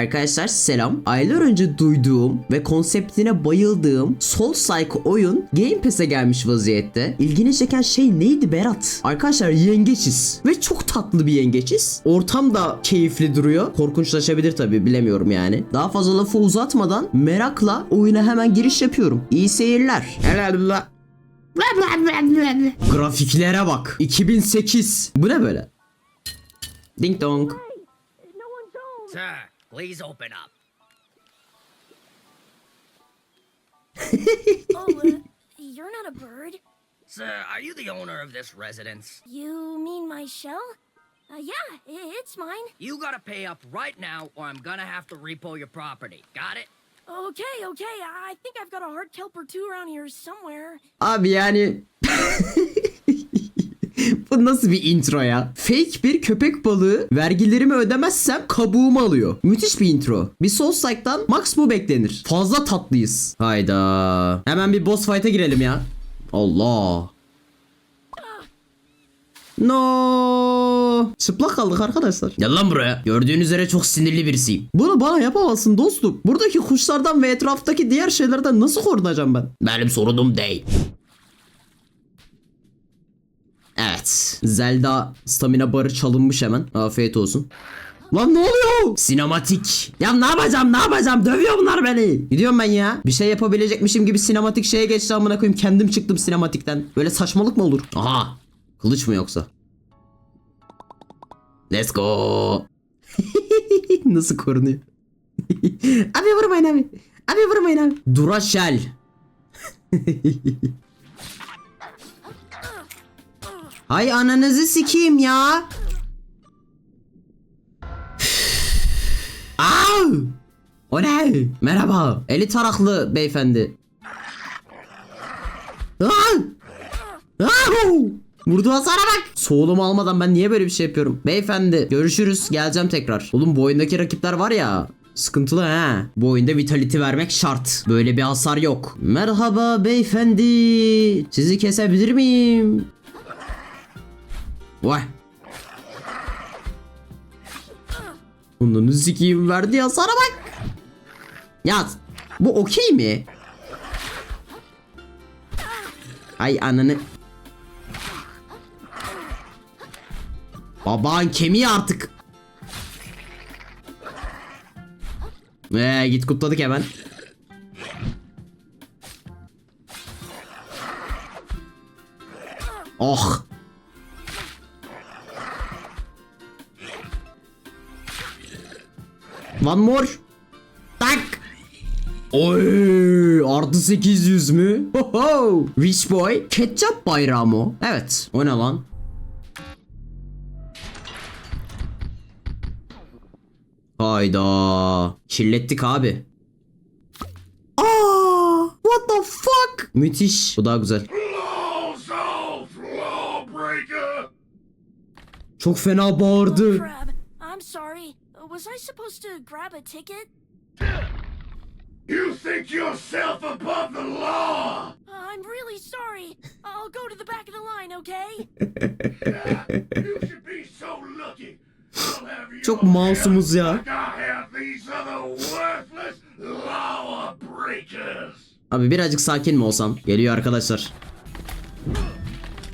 Arkadaşlar selam. Aylar önce duyduğum ve konseptine bayıldığım Soul Psycho oyun Game Pass'e gelmiş vaziyette. İlgini çeken şey neydi Berat? Arkadaşlar yengeçiz ve çok tatlı bir yengeçiz. Ortam da keyifli duruyor. Korkunçlaşabilir tabi bilemiyorum yani. Daha fazla lafı uzatmadan merakla oyuna hemen giriş yapıyorum. İyi seyirler. Grafiklere bak. 2008. Bu ne böyle? Ding dong. Sir, please open up. Oh, uh, you're not a bird. Sir, are you the owner of this residence? You mean my shell? Uh, yeah, it's mine. You gotta pay up right now, or I'm gonna have to repo your property. Got it? Okay, okay. I think I've got a hard kelp or two around here somewhere. Abi yani Bu nasıl bir intro ya? Fake bir köpek balığı vergilerimi ödemezsem kabuğumu alıyor. Müthiş bir intro. Bir Soulstrike'dan max bu beklenir. Fazla tatlıyız. Hayda. Hemen bir boss fight'a girelim ya. Allah. No. Çıplak kaldık arkadaşlar. Gel lan buraya. Gördüğünüz üzere çok sinirli birisiyim. Bunu bana yapamazsın dostum. Buradaki kuşlardan ve etraftaki diğer şeylerden nasıl korunacağım ben? Benim sorunum değil. Evet. Zelda stamina barı çalınmış hemen. Afiyet olsun. Lan ne oluyor? Sinematik. Ya ne yapacağım ne yapacağım dövüyor bunlar beni. Gidiyorum ben ya. Bir şey yapabilecekmişim gibi sinematik şeye geçti amına koyayım. Kendim çıktım sinematikten. Böyle saçmalık mı olur? Aha. Kılıç mı yoksa? Let's go. Nasıl korunuyor? abi vurmayın abi. Abi vurmayın abi. Duracell. Hay ananızı sikeyim ya. Au! O ne? Merhaba. Eli taraklı beyefendi. Aa! Au! Vurdu hasara bak. Soğulumu almadan ben niye böyle bir şey yapıyorum? Beyefendi görüşürüz. Geleceğim tekrar. Oğlum bu oyundaki rakipler var ya. Sıkıntılı ha. Bu oyunda vitality vermek şart. Böyle bir hasar yok. Merhaba beyefendi. Sizi kesebilir miyim? Vay. Onunu sikiyim verdi ya sana bak. Ya bu okey mi? Ay ananı. Baban kemiği artık. Ee, git kutladık hemen. Oh. One more. Tak. Oy, artı 800 mü? Hoho. Rich boy. Ketçap bayrağı mı? Evet. O ne lan? Hayda. Kirlettik abi. Aa, what the fuck? Müthiş. Bu daha güzel. Çok fena bağırdı. Crab, I'm sorry. Uh, Was I supposed to grab a ticket? You think yourself above the law! Uh, I'm really sorry. I'll go to the back of the line, okay? You should be so lucky. Çok masumuz ya. Abi birazcık sakin mi olsam? Geliyor arkadaşlar.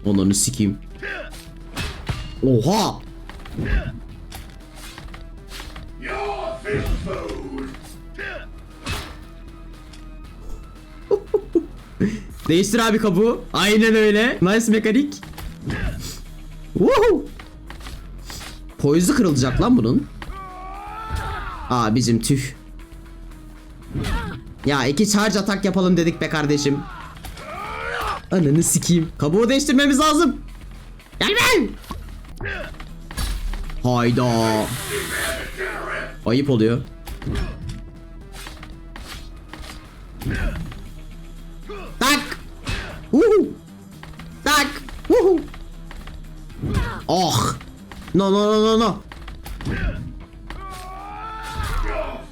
Onunu sikeyim. Oha! Değiştir abi kabuğu. Aynen öyle. Nice mekanik. Woohoo! Poyuzu kırılacak lan bunun. Aa bizim tüh. Ya iki charge atak yapalım dedik be kardeşim. Ananı sikeyim. Kabuğu değiştirmemiz lazım. Gelme. Hayda. Ayıp oluyor. Tak. Uhu. Tak. Uhu. Oh. No no no no no.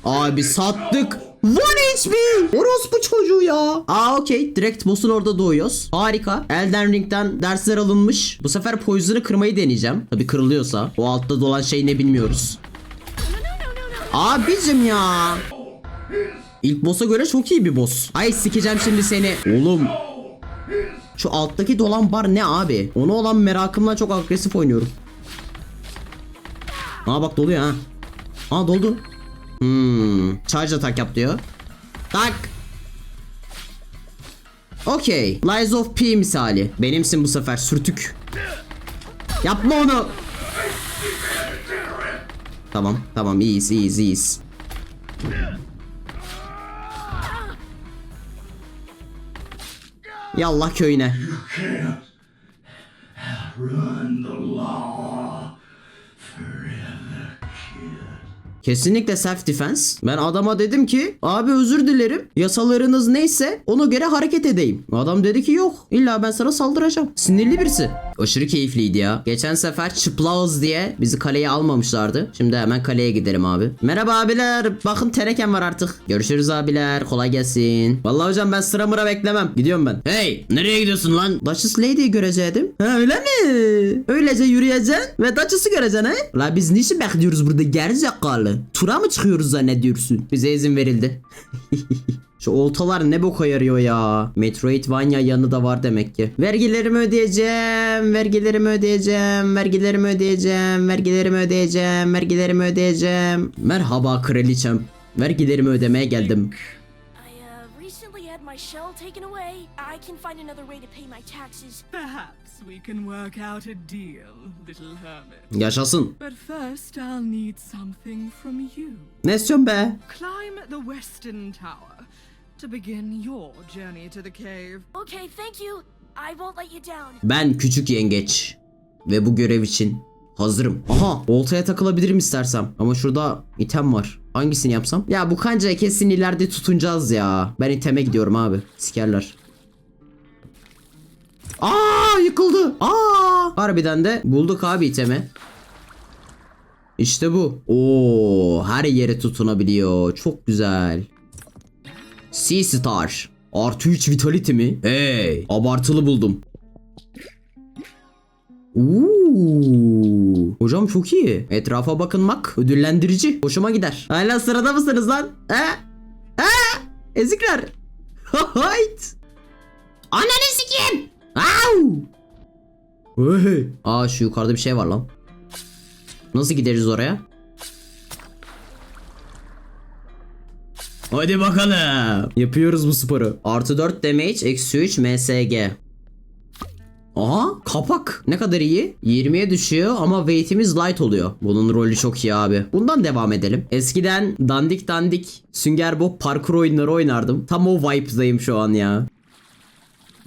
Abi sattık. 1 HP. Orospu çocuğu ya. Aa okey. Direkt boss'un orada doğuyoruz. Harika. Elden Ring'den dersler alınmış. Bu sefer Poison'ı kırmayı deneyeceğim. Tabi kırılıyorsa. O altta dolan şey ne bilmiyoruz. Abicim ya. İlk boss'a göre çok iyi bir boss. Ay sikeceğim şimdi seni. Oğlum. Şu alttaki dolan bar ne abi? Ona olan merakımdan çok agresif oynuyorum. Aa bak doluyor ha. Aa doldu. Hmm. Charge atak yap diyor. Tak. Okey. Lies of P misali. Benimsin bu sefer sürtük. Yapma onu. Tamam tamam iyiyiz iyiyiz iyiyiz. Yallah köyüne. Kesinlikle self defense. Ben adama dedim ki abi özür dilerim. Yasalarınız neyse ona göre hareket edeyim. Adam dedi ki yok. İlla ben sana saldıracağım. Sinirli birisi. Aşırı keyifliydi ya. Geçen sefer çıplağız diye bizi kaleye almamışlardı. Şimdi hemen kaleye gidelim abi. Merhaba abiler. Bakın tenekem var artık. Görüşürüz abiler. Kolay gelsin. Vallahi hocam ben sıra mıra beklemem. Gidiyorum ben. Hey nereye gidiyorsun lan? Duchess Lady'yi görecektim. Ha öyle mi? Öylece yürüyeceksin ve Duchess'ı göreceksin he? La biz niçin bekliyoruz burada gerizekalı? Tura mı çıkıyoruz zannediyorsun? Bize izin verildi. Şu oltalar ne boka yarıyor ya. Metroidvania yanı da var demek ki. Vergilerimi ödeyeceğim. Vergilerimi ödeyeceğim. Vergilerimi ödeyeceğim. Vergilerimi ödeyeceğim. Vergilerimi ödeyeceğim. Merhaba kraliçem. Vergilerimi ödemeye geldim. I uh, my shell taken away. I can find another way to pay my taxes. Perhaps we can work out a deal, little hermit. Yaşasın. But first, I'll need something from you. Ne istiyorsun be? Climb the Western Tower to begin your journey to the cave. Okay, thank you. I won't let you down. Ben küçük yengeç. Ve bu görev için hazırım. Aha oltaya takılabilirim istersem. Ama şurada item var. Hangisini yapsam? Ya bu kancayı kesin ileride tutunacağız ya. Ben iteme gidiyorum abi. Sikerler. Aa yıkıldı. Aa harbiden de bulduk abi itemi. İşte bu. Oo her yere tutunabiliyor. Çok güzel. Sea Star. Artı 3 Vitality mi? Hey abartılı buldum. Uuu. Hocam çok iyi. Etrafa bakınmak ödüllendirici. Hoşuma gider. Hala sırada mısınız lan? He? He? Ezikler. Hayt. Ananı sikeyim. Au. Hey. Aa şu yukarıda bir şey var lan. Nasıl gideriz oraya? Hadi bakalım. Yapıyoruz bu sporu. Artı 4 damage, eksi 3 MSG. Aha kapak ne kadar iyi 20'ye düşüyor ama weight'imiz light oluyor Bunun rolü çok iyi abi Bundan devam edelim Eskiden dandik dandik Sünger Bob parkur oyunları oynardım Tam o vibe'dayım şu an ya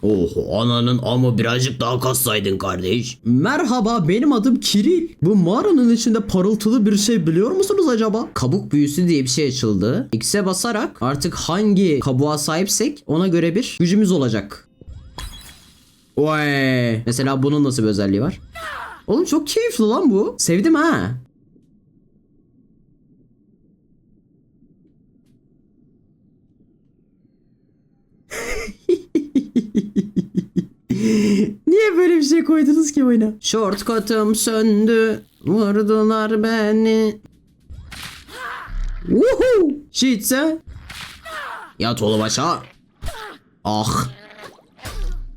Oh ananın ama birazcık daha kassaydın kardeş. Merhaba benim adım Kiril. Bu mağaranın içinde parıltılı bir şey biliyor musunuz acaba? Kabuk büyüsü diye bir şey açıldı. X'e basarak artık hangi kabuğa sahipsek ona göre bir gücümüz olacak. Oy. Mesela bunun nasıl bir özelliği var? Oğlum çok keyifli lan bu. Sevdim ha. Niye böyle bir şey koydunuz ki oyuna? Shortcut'ım söndü. Vurdular beni. Woohoo! Shitse. Yat oğlum aşağı. Ah.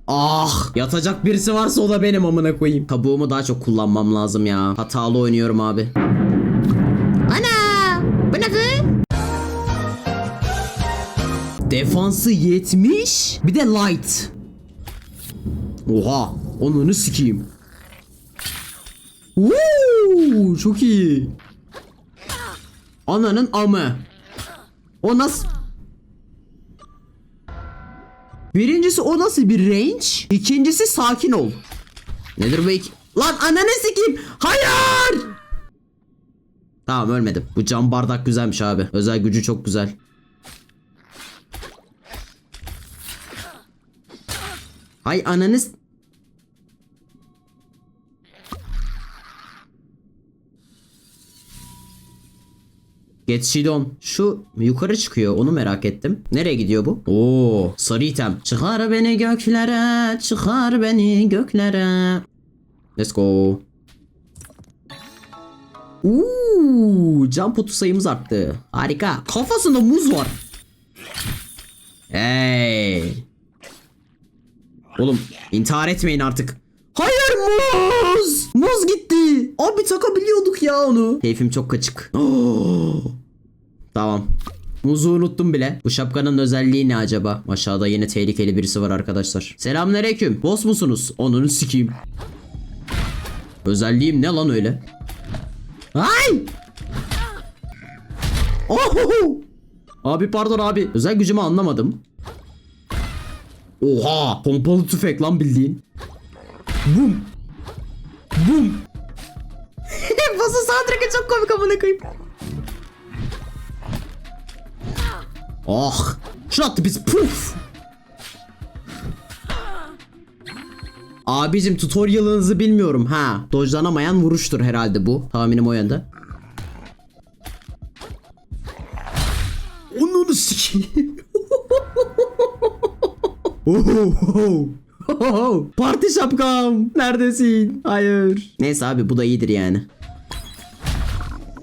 Ah yatacak birisi varsa o da benim amına koyayım. Kabuğumu daha çok kullanmam lazım ya. Hatalı oynuyorum abi. Ana! Bu ne kız? Defansı 70 bir de light. Oha onunu sikeyim. Woo, çok iyi. Ananın amı. O nasıl? Birincisi o nasıl bir range? İkincisi sakin ol. Nedir bu iki? Lan ananı sikeyim. Hayır. Tamam ölmedim. Bu cam bardak güzelmiş abi. Özel gücü çok güzel. Hay ananız. Get Shidon. Şu yukarı çıkıyor onu merak ettim. Nereye gidiyor bu? Oo, sarı item. Çıkar beni göklere, çıkar beni göklere. Let's go. Uuu, can potu sayımız arttı. Harika. Kafasında muz var. Hey. Oğlum intihar etmeyin artık. Hayır muz. Muz gitti. Abi takabiliyorduk ya onu. Keyfim çok kaçık. Oo. Tamam. Muzu unuttum bile. Bu şapkanın özelliği ne acaba? Aşağıda yine tehlikeli birisi var arkadaşlar. Selamünaleyküm. Boss musunuz? Onunu sikeyim. Özelliğim ne lan öyle? Ay! Oho! Abi pardon abi. Özel gücümü anlamadım. Oha! Pompalı tüfek lan bildiğin. Bum! Bum! Bası soundtrack'ı çok komik amına koyayım. Oh! Şunu attı biz. Puf! Abicim tutorialınızı bilmiyorum ha. Dojlanamayan vuruştur herhalde bu. Tahminim o yönde. Onu sikeyim. Ohoho. Parti şapkam. Neredesin? Hayır. Neyse abi bu da iyidir yani.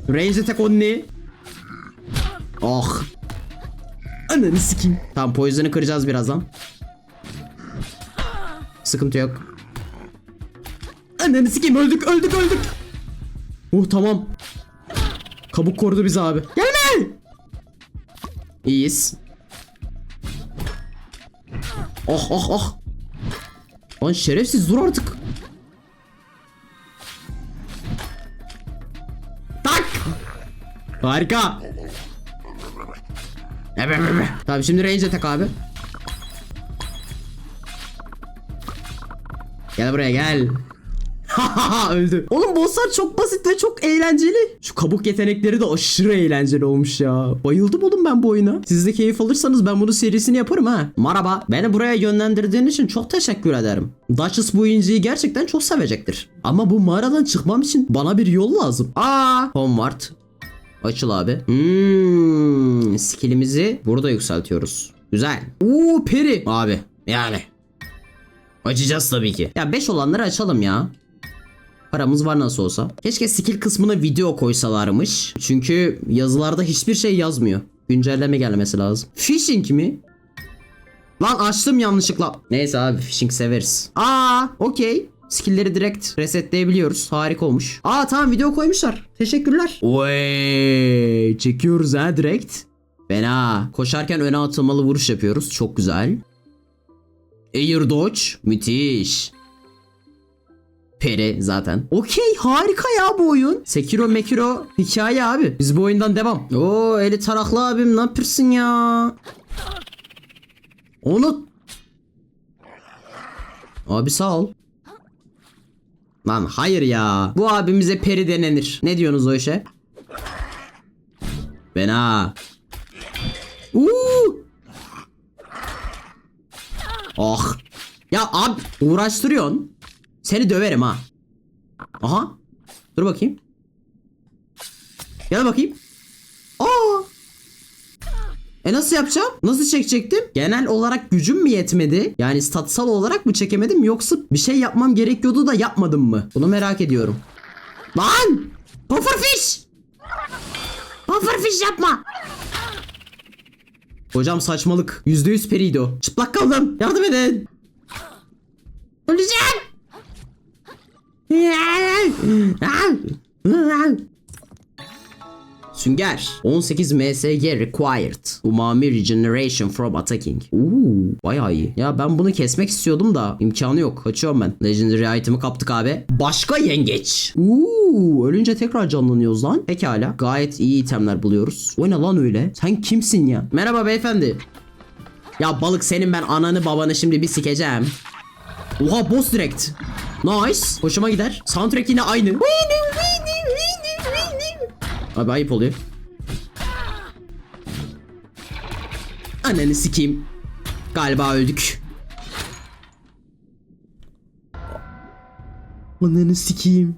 Range attack on ne? Oh. Ananı sikeyim. Tamam poison'ı kıracağız birazdan. Sıkıntı yok. Ananı sikeyim öldük öldük öldük. Oh tamam. Kabuk korudu bizi abi. Gelme. İyiyiz. Oh oh oh. Lan şerefsiz dur artık. Tak. Harika. Tamam şimdi range attack abi. Gel buraya gel. Öldü. Oğlum bosslar çok basit ve çok eğlenceli. Şu kabuk yetenekleri de aşırı eğlenceli olmuş ya. Bayıldım oğlum ben bu oyuna. Siz de keyif alırsanız ben bunu serisini yaparım ha. Merhaba. Beni buraya yönlendirdiğin için çok teşekkür ederim. Duchess bu inciyi gerçekten çok sevecektir. Ama bu mağaradan çıkmam için bana bir yol lazım. Aa, Homeward. Açıl abi. Hmm, skillimizi burada yükseltiyoruz. Güzel. Oo peri. Abi yani. Açacağız tabii ki. Ya 5 olanları açalım ya. Paramız var nasıl olsa. Keşke skill kısmına video koysalarmış. Çünkü yazılarda hiçbir şey yazmıyor. Güncelleme gelmesi lazım. Phishing mi? Lan açtım yanlışlıkla. Neyse abi phishing severiz. Aa okey. Skill'leri direkt resetleyebiliyoruz. Harika olmuş. Aa tamam video koymuşlar. Teşekkürler. Oy, çekiyoruz ha direkt. Fena. Koşarken öne atılmalı vuruş yapıyoruz. Çok güzel. Air dodge. Müthiş. Peri zaten. Okey harika ya bu oyun. Sekiro Mekiro hikaye abi. Biz bu oyundan devam. Oo eli taraklı abim ne yapıyorsun ya? Onu... Abi sağ ol. Lan hayır ya. Bu abimize peri denenir. Ne diyorsunuz o işe? Fena. Uuu. Oh. Ya abi uğraştırıyorsun. Seni döverim ha. Aha. Dur bakayım. Gel bakayım. Aa. E nasıl yapacağım? Nasıl çekecektim? Genel olarak gücüm mü yetmedi? Yani statsal olarak mı çekemedim yoksa bir şey yapmam gerekiyordu da yapmadım mı? Bunu merak ediyorum. Lan! Pufferfish! Pufferfish yapma! Hocam saçmalık. %100 periydi o. Çıplak kaldım. Yardım edin. Öleceğim. Sünger 18 MSG required. Umami regeneration from attacking. Uuu bayağı iyi. Ya ben bunu kesmek istiyordum da imkanı yok. Kaçıyorum ben. Legendary item'ı kaptık abi. Başka yengeç. Uuu ölünce tekrar canlanıyoruz lan. Pekala gayet iyi itemler buluyoruz. O ne lan öyle? Sen kimsin ya? Merhaba beyefendi. Ya balık senin ben ananı babanı şimdi bir sikeceğim. Oha boss direkt. Nice. Hoşuma gider. Soundtrack yine aynı Abi ayıp oluyor. Ananı sikeyim. Galiba öldük. Ananı sikeyim.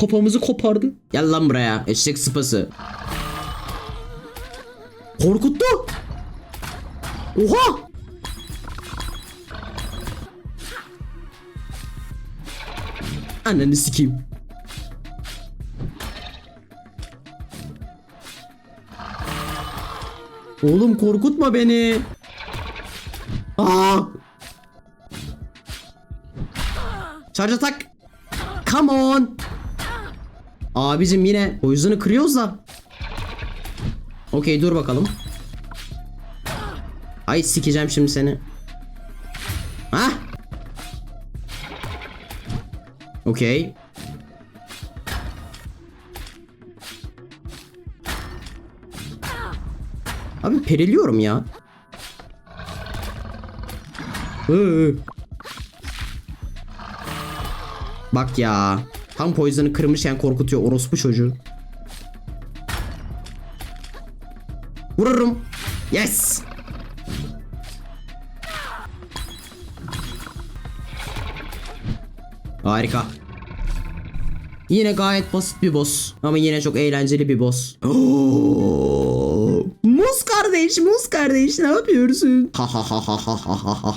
Kafamızı kopardı. Gel lan buraya. Eşek sıpası. Korkuttu. Oha. Ananı sikeyim. Oğlum korkutma beni. Aa. Charge atak. Come on. Abicim yine poison'ı kırıyoruz da. Okey dur bakalım. Ay sikeceğim şimdi seni. Ha? Okey. Abi periliyorum ya. Hı. Bak ya. Tam poison'ı kırmışken korkutuyor orospu çocuğu. Vururum. Yes. Harika. Yine gayet basit bir boss. Ama yine çok eğlenceli bir boss. Oo! Kardeş, muz kardeş ne yapıyorsun? Ha ha ha ha ha ha ha!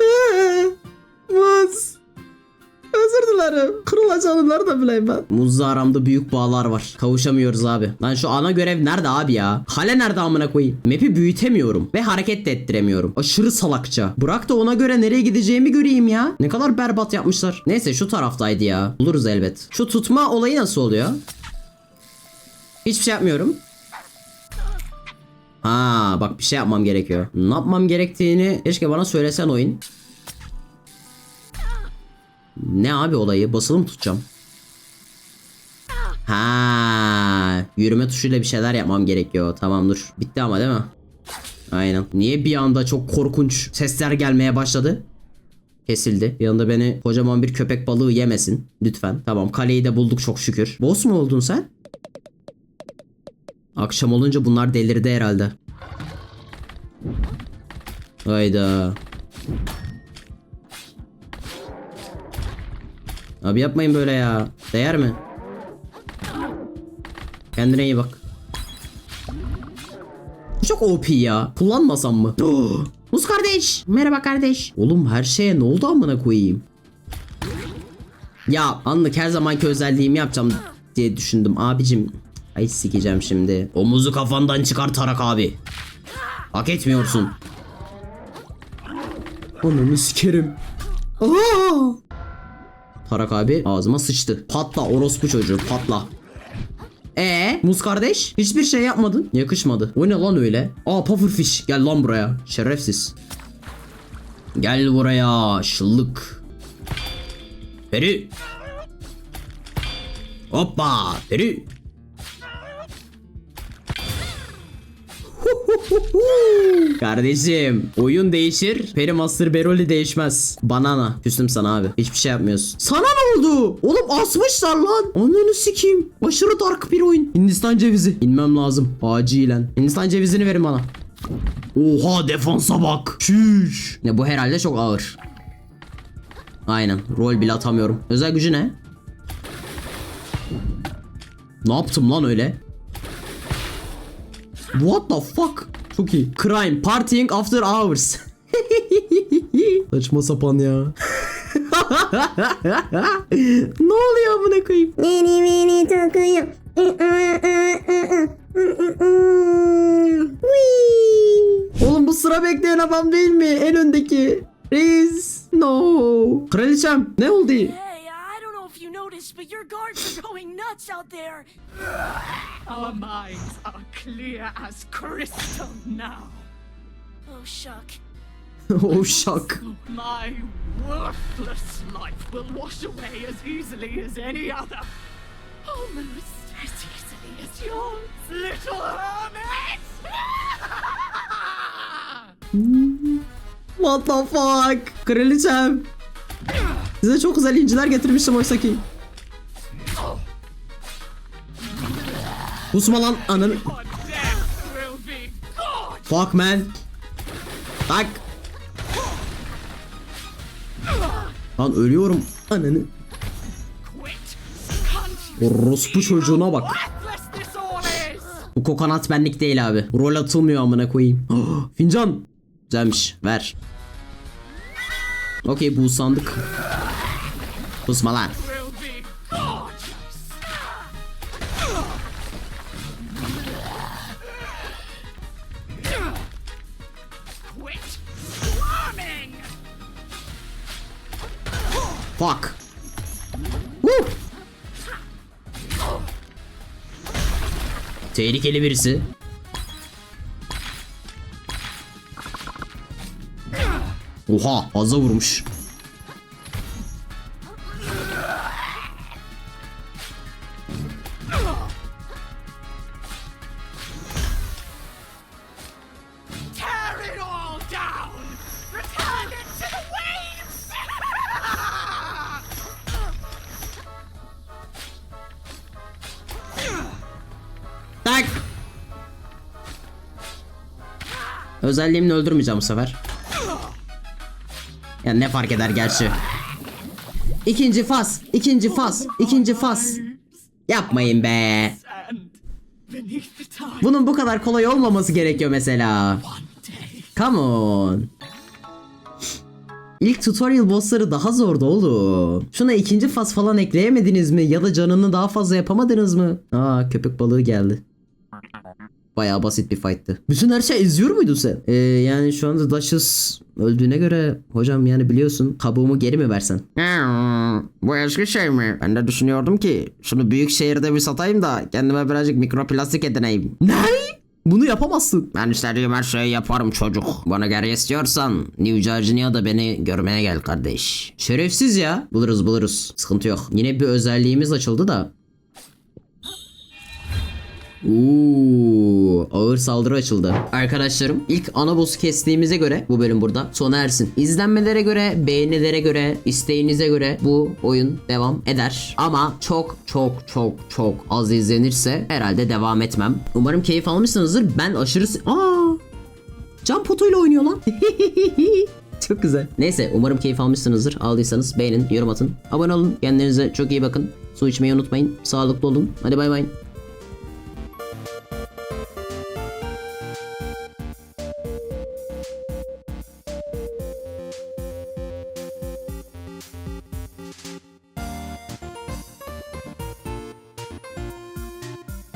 Ee, Muz. Özür dilerim. Kırılacağını da bileyim ben. Muzla aramda büyük bağlar var. Kavuşamıyoruz abi. Lan şu ana görev nerede abi ya? Kale nerede amına koyayım? Map'i büyütemiyorum. Ve hareket de ettiremiyorum. Aşırı salakça. Bırak da ona göre nereye gideceğimi göreyim ya. Ne kadar berbat yapmışlar. Neyse şu taraftaydı ya. Buluruz elbet. Şu tutma olayı nasıl oluyor? Hiçbir şey yapmıyorum. Ha bak bir şey yapmam gerekiyor. Ne yapmam gerektiğini keşke bana söylesen oyun. Ne abi olayı? Basılı mı tutacağım? Ha, yürüme tuşuyla bir şeyler yapmam gerekiyor. Tamam dur. Bitti ama değil mi? Aynen. Niye bir anda çok korkunç sesler gelmeye başladı? Kesildi. Anda beni kocaman bir köpek balığı yemesin. Lütfen. Tamam kaleyi de bulduk çok şükür. Boss mu oldun sen? Akşam olunca bunlar delirdi herhalde. Hayda. Abi yapmayın böyle ya. Değer mi? Kendine iyi bak. Çok OP ya. Kullanmasam mı? Muz kardeş. Merhaba kardeş. Oğlum her şeye ne oldu amına koyayım? Ya anlık her zamanki özelliğimi yapacağım diye düşündüm abicim. Ay sikeceğim şimdi. O muzu kafandan çıkar Tarak abi. Hak etmiyorsun. Ananı sikerim. Aa! Tarak abi ağzıma sıçtı. Patla orospu çocuğu patla. Ee, muz kardeş hiçbir şey yapmadın. Yakışmadı. O ne lan öyle? Aa pufferfish gel lan buraya. Şerefsiz. Gel buraya şıllık. Peri. Hoppa peri. Kardeşim oyun değişir Peri Master Beroli değişmez. Banana. Küstüm sana abi. Hiçbir şey yapmıyorsun. Sana ne oldu? Oğlum asmışlar lan. Ananı sikeyim. Aşırı dark bir oyun. Hindistan cevizi. İnmem lazım. Acilen. Hindistan cevizini verin bana. Oha defansa bak. Şüş Ne bu herhalde çok ağır. Aynen. Rol bile atamıyorum. Özel gücü ne? Ne yaptım lan öyle? What the fuck? Çok iyi. Crime. Partying after hours. Saçma sapan ya. ne oluyor amına koyayım? Beni beni takıyor. Oğlum bu sıra bekleyen adam değil mi? En öndeki. Reis. No. Kraliçem ne oldu? Hey, I don't know if you noticed, but your guards are going nuts out there. Our minds are clear as crystal now. Oh, shuck. oh şak. My worthless life will wash away as easily as any other. Almost as easily as yours, little hermit! What the fuck? Kraliçem. Size çok güzel inciler getirmiştim oysa ki. Kusma lan ananı. Fuck man. Tak. Lan ölüyorum. Ananı. Orospu çocuğuna bak. Bu kokonat benlik değil abi. Rol atılmıyor amına koyayım. Ah, Fincan. Güzelmiş. Ver. Okey bu sandık. Kusma lan. Tehlikeli birisi. Oha fazla vurmuş. Özelliğimle öldürmeyeceğim bu sefer. Ya ne fark eder gerçi. İkinci fas, ikinci fas, ikinci fas. Yapmayın be. Bunun bu kadar kolay olmaması gerekiyor mesela. Come on. İlk tutorial bossları daha zordu oğlum. Şuna ikinci faz falan ekleyemediniz mi? Ya da canını daha fazla yapamadınız mı? Aa köpek balığı geldi. Bayağı basit bir fight'tı. Bütün her şey izliyor muydun sen? Ee, yani şu anda Duchess öldüğüne göre hocam yani biliyorsun kabuğumu geri mi versen? Bu eski şey mi? Ben de düşünüyordum ki şunu büyük şehirde bir satayım da kendime birazcık mikroplastik edineyim. Ne? Bunu yapamazsın. Ben istediğim her şeyi yaparım çocuk. Bana geri istiyorsan New Jersey'ye beni görmeye gel kardeş. Şerefsiz ya. Buluruz buluruz. Sıkıntı yok. Yine bir özelliğimiz açıldı da. Uuu, ağır saldırı açıldı. Arkadaşlarım ilk ana boss'u kestiğimize göre bu bölüm burada sona ersin. İzlenmelere göre, beğenilere göre, isteğinize göre bu oyun devam eder. Ama çok çok çok çok az izlenirse herhalde devam etmem. Umarım keyif almışsınızdır. Ben aşırı... Aa! Can potuyla oynuyor lan. çok güzel. Neyse umarım keyif almışsınızdır. Aldıysanız beğenin, yorum atın. Abone olun. Kendinize çok iyi bakın. Su içmeyi unutmayın. Sağlıklı olun. Hadi bay bay.